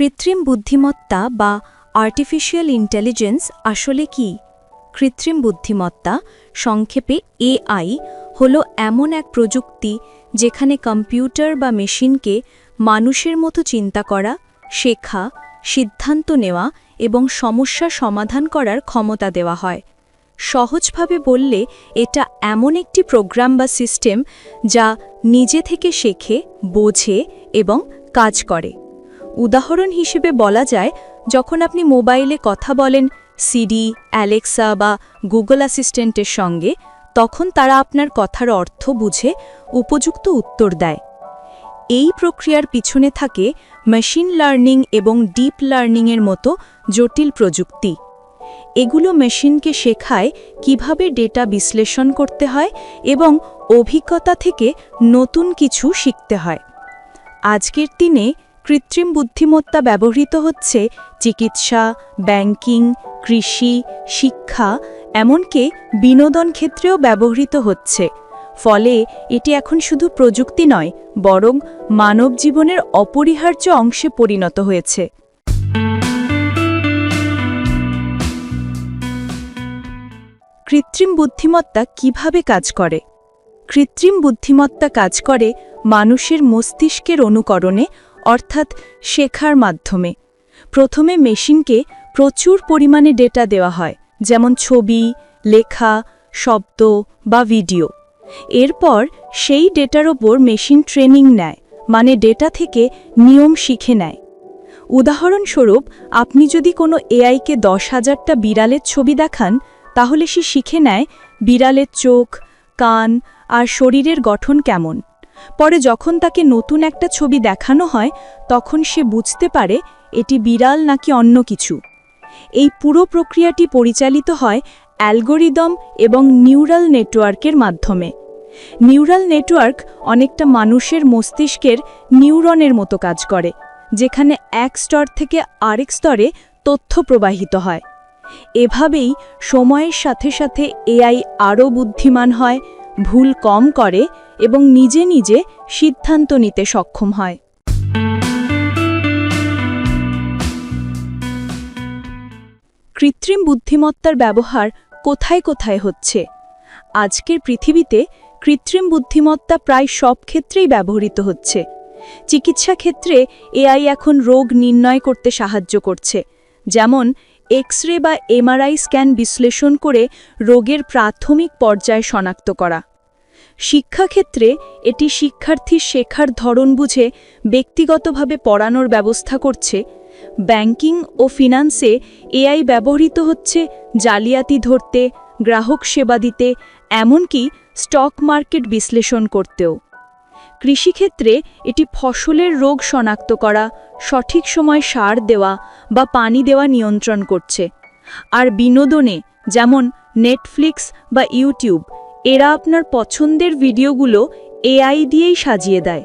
কৃত্রিম বুদ্ধিমত্তা বা আর্টিফিশিয়াল ইন্টেলিজেন্স আসলে কি? কৃত্রিম বুদ্ধিমত্তা, সংক্ষেপে এআই, হল এমন এক প্রযুক্তি যেখানে কম্পিউটার বা মেশিনকে মানুষের মতো চিন্তা করা, শেখা, সিদ্ধান্ত নেওয়া এবং সমস্যা সমাধান করার ক্ষমতা দেওয়া হয়। সহজভাবে বললে, এটা এমন একটি প্রোগ্রাম বা সিস্টেম যা নিজে থেকে শেখে, বোঝে এবং কাজ করে। উদাহরণ হিসেবে বলা যায়, যখন আপনি মোবাইলে কথা বলেন সিডি, অ্যালেক্সা বা গুগল অ্যাসিস্ট্যান্টের সঙ্গে, তখন তারা আপনার কথার অর্থ বুঝে উপযুক্ত উত্তর দেয়। এই প্রক্রিয়ার পিছনে থাকে মেশিন লার্নিং এবং ডিপ লার্নিংয়ের মতো জটিল প্রযুক্তি। এগুলো মেশিনকে শেখায় কীভাবে ডেটা বিশ্লেষণ করতে হয় এবং অভিজ্ঞতা থেকে নতুন কিছু শিখতে হয়। আজকের দিনে কৃত্রিম বুদ্ধিমত্তা ব্যবহৃত হচ্ছে চিকিৎসা, ব্যাংকিং, কৃষি, শিক্ষা, এমনকি বিনোদন ক্ষেত্রেও ব্যবহৃত হচ্ছে। ফলে এটি এখন শুধু প্রযুক্তি নয়, বরং মানব জীবনের অপরিহার্য অংশে পরিণত হয়েছে। কৃত্রিম বুদ্ধিমত্তা কীভাবে কাজ করে? কৃত্রিম বুদ্ধিমত্তা কাজ করে মানুষের মস্তিষ্কের অনুকরণে অর্থাৎ শেখার মাধ্যমে। প্রথমে মেশিনকে প্রচুর পরিমাণে ডেটা দেওয়া হয়, যেমন ছবি, লেখা, শব্দ বা ভিডিও। এরপর সেই ডেটার ওপর মেশিন ট্রেনিং নেয় মানে ডেটা থেকে নিয়ম শিখে নেয়। উদাহরণস্বরূপ, আপনি যদি কোনো এআইকে দশ হাজারটা বিড়ালের ছবি দেখান, তাহলে সে শিখে নেয় বিড়ালের চোখ, কান আর শরীরের গঠন কেমন। পরে যখন তাকে নতুন একটা ছবি দেখানো হয়, তখন সে বুঝতে পারে এটি বিড়াল নাকি অন্য কিছু। এই পুরো প্রক্রিয়াটি পরিচালিত হয় অ্যালগোরিদম এবং নিউরাল নেটওয়ার্কের মাধ্যমে। নিউরাল নেটওয়ার্ক অনেকটা মানুষের মস্তিষ্কের নিউরনের মতো কাজ করে, যেখানে এক স্তর থেকে আরেক স্তরে তথ্য প্রবাহিত হয়। এভাবেই সময়ের সাথে সাথে এআই আরও বুদ্ধিমান হয়, ভুল কম করে এবং নিজে নিজে সিদ্ধান্ত নিতে সক্ষম হয়। কৃত্রিম বুদ্ধিমত্তার ব্যবহার কোথায় কোথায় হচ্ছে? আজকের পৃথিবীতে কৃত্রিম বুদ্ধিমত্তা প্রায় সব ক্ষেত্রেই ব্যবহৃত হচ্ছে। চিকিৎসা ক্ষেত্রে এআই এখন রোগ নির্ণয় করতে সাহায্য করছে। যেমন এক্স রে বা এমআরআই স্ক্যান বিশ্লেষণ করে রোগের প্রাথমিক পর্যায় শনাক্ত করা। শিক্ষাক্ষেত্রে এটি শিক্ষার্থীর শেখার ধরন বুঝে ব্যক্তিগতভাবে পড়ানোর ব্যবস্থা করছে। ব্যাংকিং ও ফিনান্সে এআই ব্যবহৃত হচ্ছে জালিয়াতি ধরতে, গ্রাহক সেবা দিতে, এমনকি স্টক মার্কেট বিশ্লেষণ করতেও। কৃষিক্ষেত্রে এটি ফসলের রোগ শনাক্ত করা, সঠিক সময় সার দেওয়া বা পানি দেওয়া নিয়ন্ত্রণ করছে। আর বিনোদনে, যেমন নেটফ্লিক্স বা ইউটিউব এরা আপনার পছন্দের ভিডিওগুলো এআই দিয়েই সাজিয়ে দেয়।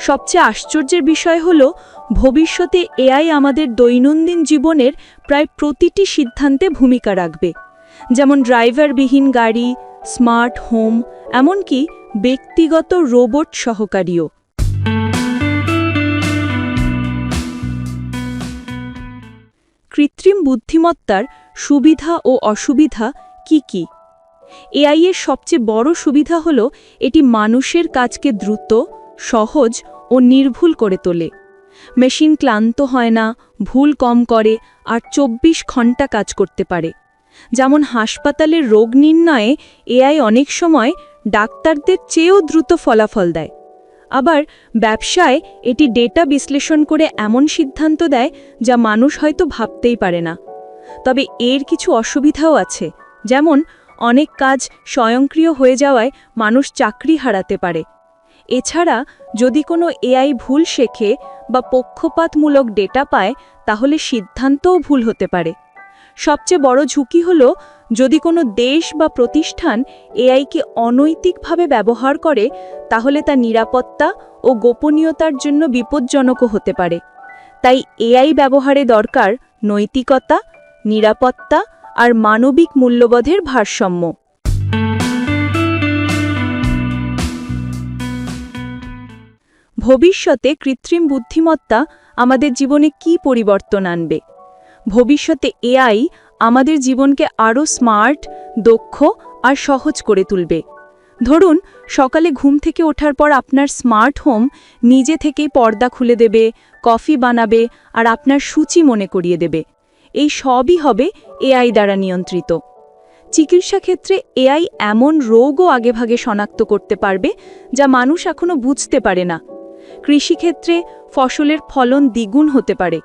সবচেয়ে আশ্চর্যের বিষয় হল, ভবিষ্যতে এআই আমাদের দৈনন্দিন জীবনের প্রায় প্রতিটি সিদ্ধান্তে ভূমিকা রাখবে। যেমন ড্রাইভারবিহীন গাড়ি, স্মার্ট হোম, এমনকি ব্যক্তিগত রোবট সহকারীও। কৃত্রিম বুদ্ধিমত্তার সুবিধা ও অসুবিধা কি কি? এআই এর সবচেয়ে বড় সুবিধা হল এটি মানুষের কাজকে দ্রুত, সহজ ও নির্ভুল করে তোলে। মেশিন ক্লান্ত হয় না, ভুল কম করে আর ২৪ ঘণ্টা কাজ করতে পারে। যেমন হাসপাতালের রোগ নির্ণয়ে এআই অনেক সময় ডাক্তারদের চেয়েও দ্রুত ফলাফল দেয়। আবার ব্যবসায় এটি ডেটা বিশ্লেষণ করে এমন সিদ্ধান্ত দেয় যা মানুষ হয়তো ভাবতেই পারে না। তবে এর কিছু অসুবিধাও আছে, যেমন অনেক কাজ স্বয়ংক্রিয় হয়ে যাওয়ায় মানুষ চাকরি হারাতে পারে। এছাড়া যদি কোনো এআই ভুল শেখে বা পক্ষপাতমূলক ডেটা পায়, তাহলে সিদ্ধান্তও ভুল হতে পারে। সবচেয়ে বড় ঝুঁকি হল যদি কোনো দেশ বা প্রতিষ্ঠান এআইকে অনৈতিকভাবে ব্যবহার করে, তাহলে তা নিরাপত্তা ও গোপনীয়তার জন্য বিপজ্জনকও হতে পারে। তাই এআই ব্যবহারে দরকার নৈতিকতা, নিরাপত্তা আর মানবিক মূল্যবোধের ভারসাম্য। ভবিষ্যতে কৃত্রিম বুদ্ধিমত্তা আমাদের জীবনে কি পরিবর্তন আনবে? ভবিষ্যতে এআই আমাদের জীবনকে আরও স্মার্ট, দক্ষ আর সহজ করে তুলবে। ধরুন, সকালে ঘুম থেকে ওঠার পর আপনার স্মার্ট হোম নিজে থেকেই পর্দা খুলে দেবে, কফি বানাবে আর আপনার সূচি মনে করিয়ে দেবে। এই সবই হবে এআই দ্বারা নিয়ন্ত্রিত। চিকিৎসা ক্ষেত্রে এআই এমন রোগও আগেভাগে শনাক্ত করতে পারবে, যা মানুষ এখনও বুঝতে পারে না। কৃষিক্ষেত্রে ফসলের ফলন দ্বিগুণ হতে পারে।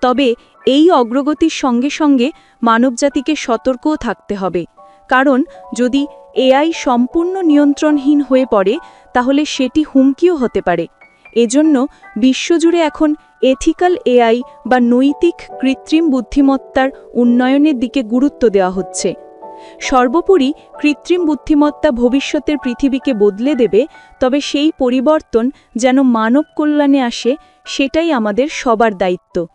তবে এই অগ্রগতির সঙ্গে সঙ্গে মানবজাতিকে সতর্কও থাকতে হবে। কারণ যদি এআই সম্পূর্ণ নিয়ন্ত্রণহীন হয়ে পড়ে, তাহলে সেটি হুমকিও হতে পারে। এজন্য বিশ্বজুড়ে এখন এথিক্যাল এআই বা নৈতিক কৃত্রিম বুদ্ধিমত্তার উন্নয়নের দিকে গুরুত্ব দেওয়া হচ্ছে। সর্বোপরি কৃত্রিম বুদ্ধিমত্তা ভবিষ্যতের পৃথিবীকে বদলে দেবে, তবে সেই পরিবর্তন যেন মানব কল্যাণে আসে, সেটাই আমাদের সবার দায়িত্ব।